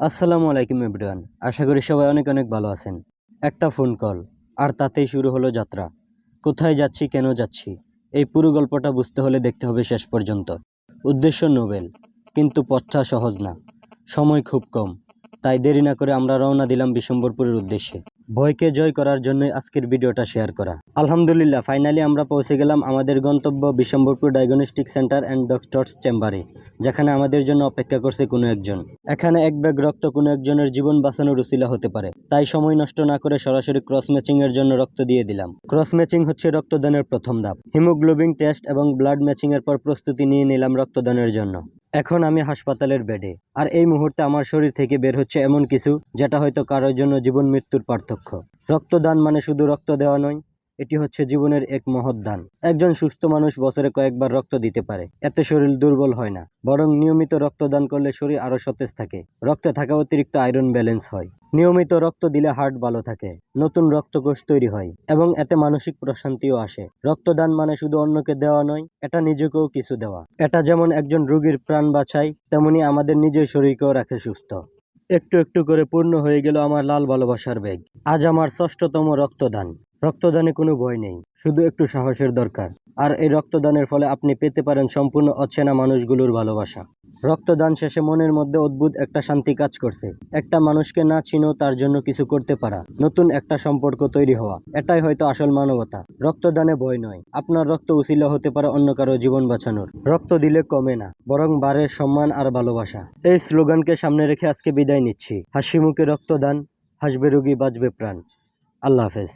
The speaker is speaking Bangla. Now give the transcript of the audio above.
আসসালামু আলাইকুম এভরিওয়ান। আশা করি সবাই অনেক অনেক ভালো আছেন। একটা ফোন কল আর তাতেই শুরু হলো যাত্রা। কোথায় যাচ্ছি, কেন যাচ্ছি, এই পুরো গল্পটা বুঝতে হলে দেখতে হবে শেষ পর্যন্ত। উদ্দেশ্য নোবেল, কিন্তু পথটা সহজ না। সময় খুব কম, তাই দেরি না করে আমরা রওনা দিলাম বিশম্বরপুরের উদ্দেশ্যে। ভয়কে জয় করার জন্যই আজকের ভিডিওটা শেয়ার করা। আলহামদুলিল্লাহ ফাইনালি আমরা পৌঁছে গেলাম আমাদের গন্তব্য Bishambarpur diagnostic centre and doctors চেম্বারে যেখানে আমাদের জন্য অপেক্ষা করছে কোনো একজন। এখানে এক ব্যাগ রক্ত কোনো একজনের জীবন বাঁচানোর উসিলা হতে পারে। তাই সময় নষ্ট না করে সরাসরি ক্রস ম্যাচিং এর জন্য রক্ত দিয়ে দিলাম। ক্রস ম্যাচিং হচ্ছে রক্তদানের প্রথম ধাপ। হিমোগ্লোবিন টেস্ট এবং ব্লাড ম্যাচিং এর পর প্রস্তুতি নিয়ে নিলাম রক্তদানের জন্য। এখন আমি হাসপাতালের বেডে আর এই মুহূর্তে আমার শরীর থেকে বের হচ্ছে এমন কিছু, যেটা হয়তো কারোর জন্য জীবন মৃত্যুর পার্থক্য। রক্তদান মানে শুধু রক্ত দেওয়া নয়, এটি হচ্ছে জীবনের এক মহৎ দান। একজন সুস্থ মানুষ বছরে কয়েকবার রক্ত দিতে পারে। এতে শরীর দুর্বল হয় না, বরং নিয়মিত রক্তদান করলে শরীর আরও সতেজ থাকে। রক্তে থাকা অতিরিক্ত আয়রন ব্যালেন্স হয়। নিয়মিত রক্ত দিলে হার্ট ভালো থাকে, নতুন রক্তকোষ তৈরি হয়, এবং এতে মানসিক প্রশান্তিও আসে। রক্তদান মানে শুধু অন্যকে দেওয়া নয়, এটা নিজেকেও কিছু দেওয়া। এটা যেমন একজন রোগীর প্রাণ বাঁচায়, তেমনি আমাদের নিজের শরীরকেও রাখে সুস্থ। একটু একটু করে পূর্ণ হয়ে গেল আমার লাল ভালোবাসার ব্যাগ। আজ আমার ষষ্ঠতম রক্তদান। রক্তদানে কোনো ভয় নেই, শুধু একটু সাহসের দরকার। আর এই রক্তদানের ফলে আপনি পেতে পারেন সম্পূর্ণ অচেনা মানুষগুলোর ভালোবাসা। রক্তদান শেষে মনের মধ্যে অদ্ভুত একটা শান্তি কাজ করছে। একটা মানুষকে না চিনেও তার জন্য কিছু করতে পারা। নতুন একটা সম্পর্ক তৈরি হওয়া। এটাই হয়তো আসল মানবতা। রক্তদানে ভয় নয়। আপনার রক্ত উচিলা হতে পারে অন্য কারও জীবন বাঁচানোর। রক্ত দিলে কমে না, বরং বাড়ে সম্মান আর ভালোবাসা। এই স্লোগানকে সামনে রেখে আজকে বিদায় নিচ্ছি। হাসি মুখে রক্তদান, হাসবে রোগী, বাঁচবে প্রাণ। আল্লাহ হাফেজ।